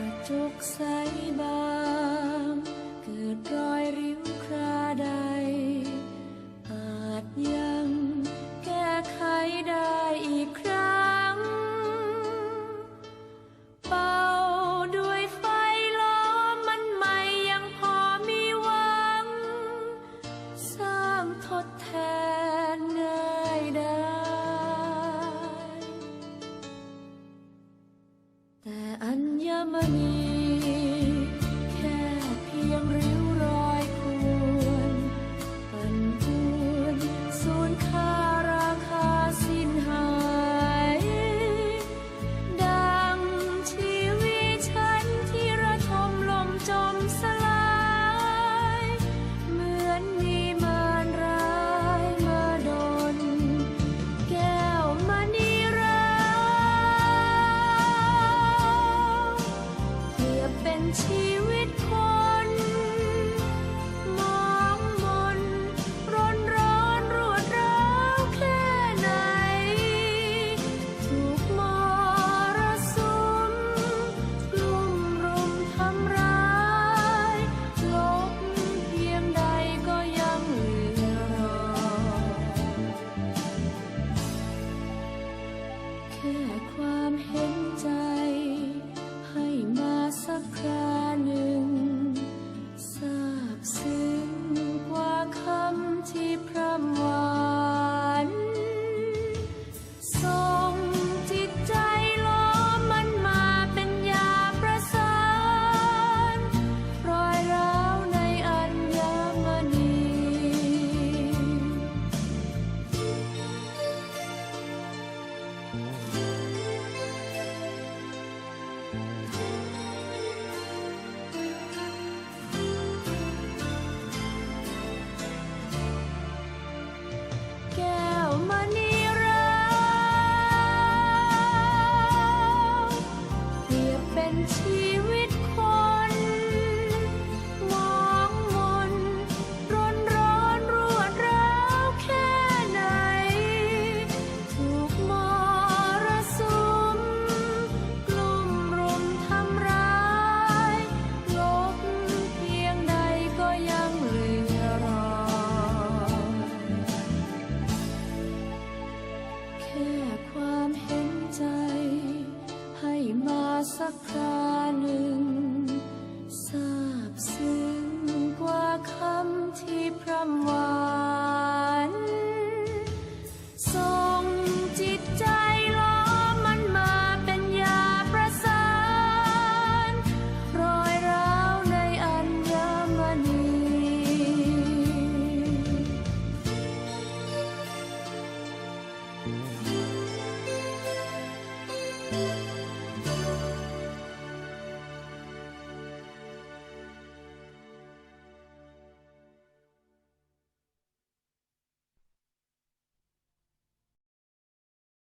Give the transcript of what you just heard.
กระจกใสบาง เกิดรอยริ้วครา menemani 情。across.